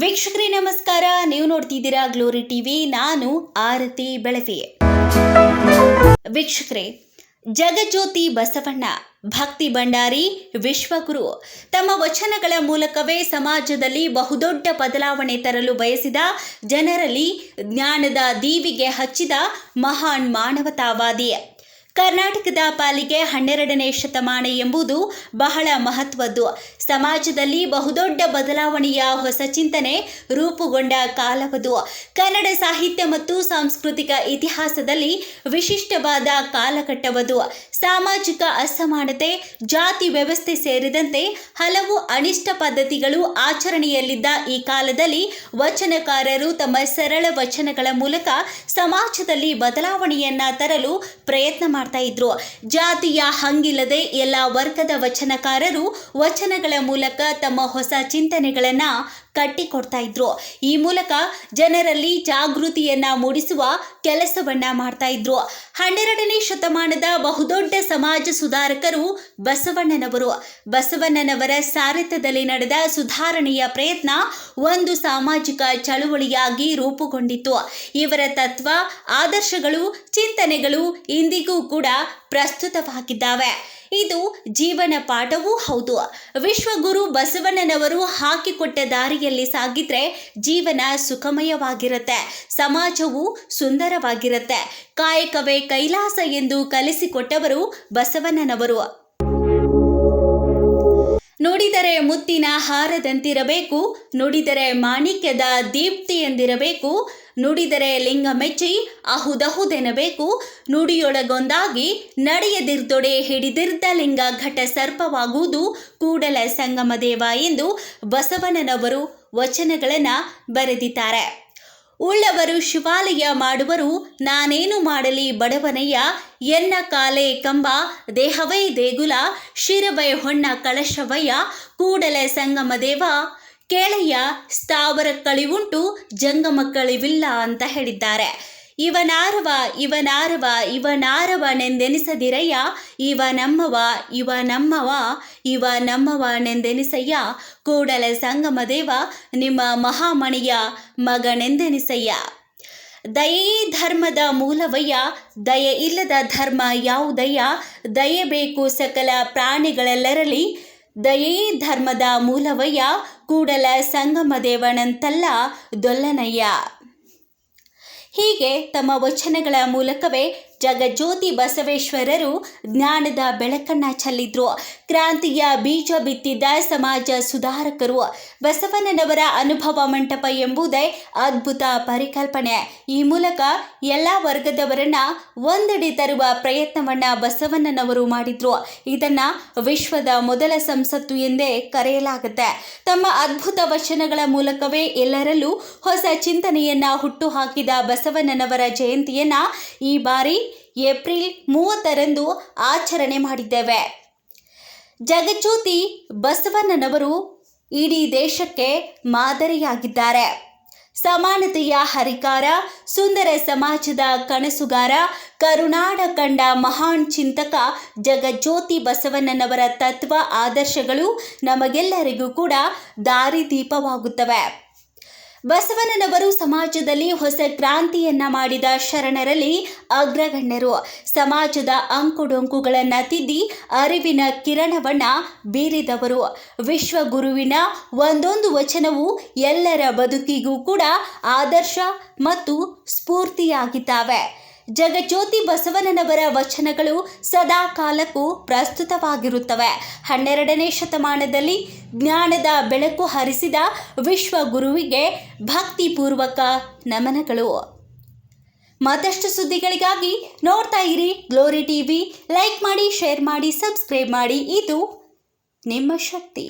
ವೀಕ್ಷಕರೇ, ನಮಸ್ಕಾರ. ನೀವು ನೋಡ್ತಿದ್ದೀರಾ ಗ್ಲೋರಿ ಟಿವಿ. ನಾನು ಆರತಿ ಬೆಳವಿ ವೀಕ್ಷಕರೇ, ಜಗಜ್ಯೋತಿ ಬಸವಣ್ಣ, ಭಕ್ತಿ ಭಂಡಾರಿ, ವಿಶ್ವಗುರು ತಮ್ಮ ವಚನಗಳ ಮೂಲಕವೇ ಸಮಾಜದಲ್ಲಿ ಬಹುದೊಡ್ಡ ಬದಲಾವಣೆ ತರಲು ಬಯಸಿದ ಜನರಲ್ಲಿ ಜ್ಞಾನದ ದೀವಿಗೆ ಹಚ್ಚಿದ ಮಹಾನ್ ಮಾನವತಾವಾದಿ. ಕರ್ನಾಟಕದ ಪಾಲಿಗೆ ಹನ್ನೆರಡನೇ ಶತಮಾನ ಎಂಬುದು ಬಹಳ ಮಹತ್ವದ್ದು. ಸಮಾಜದಲ್ಲಿ ಬಹುದೊಡ್ಡ ಬದಲಾವಣೆಯ ಹೊಸ ಚಿಂತನೆ ರೂಪುಗೊಂಡ ಕಾಲವದು. ಕನ್ನಡ ಸಾಹಿತ್ಯ ಮತ್ತು ಸಾಂಸ್ಕೃತಿಕ ಇತಿಹಾಸದಲ್ಲಿ ವಿಶಿಷ್ಟವಾದ ಕಾಲಘಟ್ಟವದು. ಸಾಮಾಜಿಕ ಅಸಮಾನತೆ, ಜಾತಿ ವ್ಯವಸ್ಥೆ ಸೇರಿದಂತೆ ಹಲವು ಅನಿಷ್ಟ ಪದ್ಧತಿಗಳು ಆಚರಣೆಯಲ್ಲಿದ್ದ ಈ ಕಾಲದಲ್ಲಿ ವಚನಕಾರರು ತಮ್ಮ ಸರಳ ವಚನಗಳ ಮೂಲಕ ಸಮಾಜದಲ್ಲಿ ಬದಲಾವಣೆಯನ್ನ ತರಲು ಪ್ರಯತ್ನ ಮಾಡ್ತಾ ಇದ್ರು. ಜಾತಿಯ ಹಂಗಿಲ್ಲದೆ ಎಲ್ಲ ವರ್ಗದ ವಚನಕಾರರು ವಚನಗಳ ಮೂಲಕ ತಮ್ಮ ಹೊಸ ಚಿಂತನೆಗಳನ್ನ ಕಟ್ಟಿಕೊಡ್ತಾ ಇದ್ರು ಈ ಮೂಲಕ ಜನರಲ್ಲಿ ಜಾಗೃತಿಯನ್ನ ಮೂಡಿಸುವ ಕೆಲಸವನ್ನ ಮಾಡ್ತಾ ಇದ್ರು ಹನ್ನೆರಡನೇ ಶತಮಾನದ ಬಹುದೊಡ್ಡ ಸಮಾಜ ಸುಧಾರಕರು ಬಸವಣ್ಣನವರು. ಬಸವಣ್ಣನವರ ಸಾರಥ್ಯದಲ್ಲಿ ನಡೆದ ಸುಧಾರಣೆಯ ಪ್ರಯತ್ನ ಒಂದು ಸಾಮಾಜಿಕ ಚಳುವಳಿಯಾಗಿ ರೂಪುಗೊಂಡಿತು ಇವರ ತತ್ವ, ಆದರ್ಶಗಳು, ಚಿಂತನೆಗಳು ಇಂದಿಗೂ ಕೂಡ ಪ್ರಸ್ತುತವಾಗಿದ್ದಾವೆ. ಇದು ಜೀವನ ಪಾಠವೂ ಹೌದು. ವಿಶ್ವಗುರು ಬಸವಣ್ಣನವರು ಹಾಕಿಕೊಟ್ಟ ದಾರಿಯಲ್ಲಿ ಸಾಗಿದ್ರೆ ಜೀವನ ಸುಖಮಯವಾಗಿರುತ್ತೆ, ಸಮಾಜವು ಸುಂದರವಾಗಿರುತ್ತೆ. ಕಾಯಕವೇ ಕೈಲಾಸ ಎಂದು ಕಲಿಸಿಕೊಟ್ಟವರು ಬಸವಣ್ಣನವರು. ನುಡಿದರೆ ಮುತ್ತಿನ ಹಾರದಂತಿರಬೇಕು, ನುಡಿದರೆ ಮಾಣಿಕ್ಯದ ದೀಪ್ತಿ ಎಂದಿರಬೇಕು, ನುಡಿದರೆ ಲಿಂಗ ಮೆಚ್ಚಿ ಅಹುದಹುದೆನಬೇಕು, ನುಡಿಯೊಳಗೊಂದಾಗಿ ನಡೆಯದಿರ್ದೊಡೆ ಹಿಡಿದಿರ್ದ ಲಿಂಗ ಘಟ ಸರ್ಪವಾಗುವುದು ಕೂಡಲ ಸಂಗಮ ದೇವ ಎಂದು ಬಸವಣ್ಣನವರು ವಚನಗಳನ್ನು ಬರೆದಿದ್ದಾರೆ. ಉಳ್ಳವರು ಶಿವಾಲಯ ಮಾಡುವರು, ನಾನೇನು ಮಾಡಲಿ ಬಡವನಯ್ಯ? ಎನ್ನ ಕಾಲೆ ಕಂಬ, ದೇಹವೈ ದೇಗುಲ, ಶಿರವೈ ಹೊಣ್ಣ ಕಳಶವಯ್ಯ, ಕೂಡಲೇ ಸಂಗಮ ದೇವ. ಕೇಳಯ್ಯ, ಸ್ಥಾವರ ಕಳಿವುಂಟು, ಜಂಗಮ ಕಳಿವಿಲ್ಲ ಅಂತ ಹೇಳಿದ್ದಾರೆ. ಇವನಾರವ ಇವನಾರವ, ಇವನಾರವನೆಂದೆನಿಸದಿರಯ್ಯ. ಇವ ನಮ್ಮವ ಇವ ನಮ್ಮವ ಇವ ನಮ್ಮವನೆಂದೆನಿಸಯ್ಯ ಕೂಡಲ ಸಂಗಮ ದೇವ, ನಿಮ್ಮ ಮಹಾಮಣಿಯ ಮಗನೆಂದೆನಿಸಯ್ಯ. ದಯೆ ಧರ್ಮದ ಮೂಲವಯ್ಯ, ದಯೆ ಇಲ್ಲದ ಧರ್ಮ ಯಾವುದಯ್ಯ. ದಯೆ ಬೇಕು ಸಕಲ ಪ್ರಾಣಿಗಳೆಲ್ಲರಲ್ಲಿ. ದಯೇ ಧರ್ಮದ ಮೂಲವಯ್ಯ, ಕೂಡಲ ಸಂಗಮ ದೇವನಂತಲ್ಲ ದೊಲ್ಲನಯ್ಯ. ಹೀಗೆ ತಮ್ಮ ವಚನಗಳ ಮೂಲಕವೇ ಜಗಜ್ಯೋತಿ ಬಸವೇಶ್ವರರು ಜ್ಞಾನದ ಬೆಳಕನ್ನ ಚೆಲ್ಲಿದ್ರು. ಕ್ರಾಂತಿಯ ಬೀಜ ಬಿತ್ತಿದ್ದ ಸಮಾಜ ಸುಧಾರಕರು. ಬಸವಣ್ಣನವರ ಅನುಭವ ಮಂಟಪ ಎಂಬುದೇ ಅದ್ಭುತ ಪರಿಕಲ್ಪನೆ. ಈ ಮೂಲಕ ಎಲ್ಲ ವರ್ಗದವರನ್ನ ಒಂದೆಡೆ ತರುವ ಪ್ರಯತ್ನವನ್ನ ಬಸವಣ್ಣನವರು ಮಾಡಿದ್ರು. ಇದನ್ನ ವಿಶ್ವದ ಮೊದಲ ಸಂಸತ್ತು ಎಂದೇ ಕರೆಯಲಾಗುತ್ತೆ. ತಮ್ಮ ಅದ್ಭುತ ವಚನಗಳ ಮೂಲಕವೇ ಎಲ್ಲರಲ್ಲೂ ಹೊಸ ಚಿಂತನೆಯನ್ನ ಹುಟ್ಟುಹಾಕಿದ ಬಸವಣ್ಣನವರ ಜಯಂತಿಯನ್ನ ಈ ಬಾರಿ ಏಪ್ರಿಲ್ ಮೂವತ್ತರಂದು ಆಚರಣೆ ಮಾಡಿದ್ದೇವೆ. ಜಗಜ್ಯೋತಿ ಬಸವಣ್ಣನವರು ಇಡೀ ದೇಶಕ್ಕೆ ಮಾದರಿಯಾಗಿದ್ದಾರೆ. ಸಮಾನತೆಯ ಹರಿಕಾರ, ಸುಂದರ ಸಮಾಜದ ಕನಸುಗಾರ ಕರುಣಾಡ ಕಂಡ ಮಹಾನ್ ಚಿಂತಕ ಜಗಜ್ಯೋತಿ ಬಸವಣ್ಣನವರ ತತ್ವ, ಆದರ್ಶಗಳು ನಮಗೆಲ್ಲರಿಗೂ ಕೂಡ ದಾರಿದೀಪವಾಗುತ್ತವೆ. ಬಸವಣ್ಣನವರು ಸಮಾಜದಲ್ಲಿ ಹೊಸ ಕ್ರಾಂತಿಯನ್ನ ಮಾಡಿದ ಶರಣರಲ್ಲಿ ಅಗ್ರಗಣ್ಯರು. ಸಮಾಜದ ಅಂಕುಡೊಂಕುಗಳನ್ನು ತಿದ್ದಿ ಅರಿವಿನ ಕಿರಣವನ್ನ ಬೀರಿದವರು. ವಿಶ್ವಗುರುವಿನ ಒಂದೊಂದು ವಚನವು ಎಲ್ಲರ ಬದುಕಿಗೂ ಕೂಡ ಆದರ್ಶ ಮತ್ತು ಸ್ಫೂರ್ತಿಯಾಗಿದ್ದಾವೆ. ಜಗಜ್ಯೋತಿ ಬಸವಣ್ಣನವರ ವಚನಗಳು ಸದಾ ಕಾಲಕ್ಕೂ ಪ್ರಸ್ತುತವಾಗಿರುತ್ತವೆ. ಹನ್ನೆರಡನೇ ಶತಮಾನದಲ್ಲಿ ಜ್ಞಾನದ ಬೆಳಕು ಹರಿಸಿದ ವಿಶ್ವಗುರುವಿಗೆ ಭಕ್ತಿಪೂರ್ವಕ ನಮನಗಳು. ಮತ್ತಷ್ಟು ಸುದ್ದಿಗಳಿಗಾಗಿ ನೋಡ್ತಾ ಇರಿ ಗ್ಲೋರಿ ಟಿವಿ. ಲೈಕ್ ಮಾಡಿ, ಶೇರ್ ಮಾಡಿ, ಸಬ್ಸ್ಕ್ರೈಬ್ ಮಾಡಿ. ಇದು ನಿಮ್ಮ ಶಕ್ತಿ.